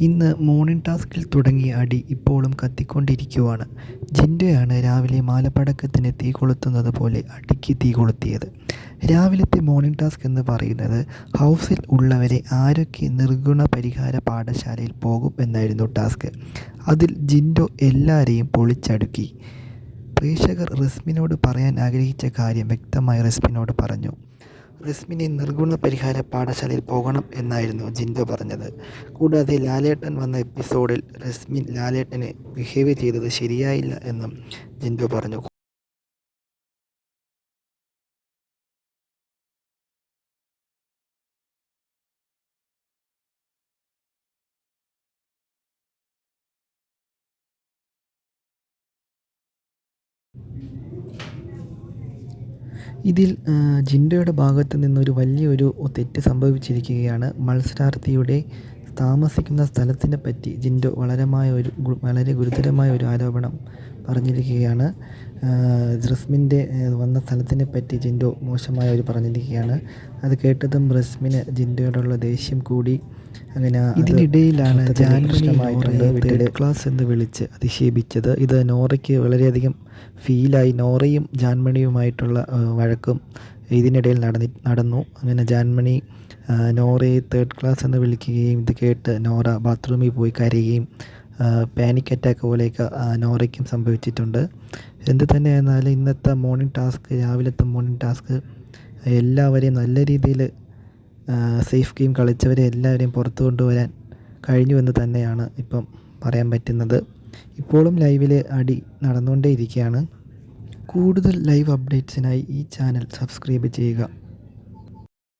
ഇന്ന് മോർണിംഗ് ടാസ്കിൽ തുടങ്ങിയ അടി ഇപ്പോഴും കത്തിക്കൊണ്ടിരിക്കുകയാണ് ജിൻഡയാണ് രാവിലെ മാലപ്പടക്കത്തിന് തീ കൊളുത്തുന്നത് പോലെ അടിക്ക് തീ കൊളുത്തിയത്. രാവിലത്തെ മോർണിംഗ് ടാസ്ക് എന്ന് പറയുന്നത് ഹൗസിൽ ഉള്ളവരെ ആരൊക്കെ നിർഗുണ പരിഹാര പാഠശാലയിൽ പോകും എന്നായിരുന്നു ടാസ്ക് അതിൽ ജിൻഡോ എല്ലാവരെയും പൊളിച്ചടുക്കി. പ്രേക്ഷകർ റസ്മിനോട് പറയാൻ ആഗ്രഹിച്ച കാര്യം വ്യക്തമായി റസ്മിനോട് പറഞ്ഞു. റസ്മിനെ നിർഗുണ പരിഹാര പാഠശാലയിൽ പോകണം എന്നായിരുന്നു ജിൻഡോ പറഞ്ഞത്. കൂടാതെ ലാലേട്ടൻ വന്ന എപ്പിസോഡിൽ റസ്മിൻ ലാലേട്ടനെ ബിഹേവ് ചെയ്തത് ശരിയായില്ല എന്നും ജിൻഡോ പറഞ്ഞു. ഇതിൽ ജിൻഡോയുടെ ഭാഗത്ത് നിന്നൊരു വലിയൊരു തെറ്റ് സംഭവിച്ചിരിക്കുകയാണ് മത്സരാർത്ഥിയുടെ താമസിക്കുന്ന സ്ഥലത്തിനെ പറ്റി ജിൻഡോ വളരമായ ഒരു വളരെ ഗുരുതരമായ ഒരു ആരോപണം പറഞ്ഞിരിക്കുകയാണ്. റസ്മിന്റെ വന്ന സ്ഥലത്തിനെ പറ്റി ജിൻഡോ മോശമായ ഒരു പറഞ്ഞിരിക്കുകയാണ്. അത് കേട്ടതും റസ്മിന് ജിൻഡോയോടുള്ള ദേഷ്യം കൂടി. അങ്ങനെ ഇതിനിടയിലാണ് തേർഡ് ക്ലാസ് എന്ന് വിളിച്ച് അധിക്ഷേപിച്ചത് ഇത് നോറയ്ക്ക് വളരെയധികം ഫീലായി നോറയും ജാൻമണിയുമായിട്ടുള്ള വഴക്കും ഇതിനിടയിൽ നടന്നി നടന്നു. അങ്ങനെ ജാൻമണി നോറയെ തേർഡ് ക്ലാസ് എന്ന് വിളിക്കുകയും ഇത് കേട്ട് നോറ ബാത്റൂമിൽ പോയി കരയുകയും പാനിക് അറ്റാക്ക് പോലെയൊക്കെ നോറയ്ക്കും സംഭവിച്ചിട്ടുണ്ട്. എന്ത് തന്നെയായിരുന്നാലും ഇന്നത്തെ മോർണിംഗ് ടാസ്ക് രാവിലത്തെ മോർണിംഗ് ടാസ്ക് എല്ലാവരെയും നല്ല രീതിയിൽ സേഫ് ഗെയിം കളിച്ചവരെ എല്ലാവരെയും പുറത്തു കൊണ്ടുവരാൻ കഴിഞ്ഞു എന്ന് തന്നെയാണ് ഇപ്പം പറയാൻ പറ്റുന്നത്. ഇപ്പോഴും ലൈവിൽ അടി നടന്നുകൊണ്ടേ ഇരിക്കുകയാണ് കൂടുതൽ ലൈവ് അപ്ഡേറ്റ്സിനായി ഈ ചാനൽ സബ്സ്ക്രൈബ് ചെയ്യുക.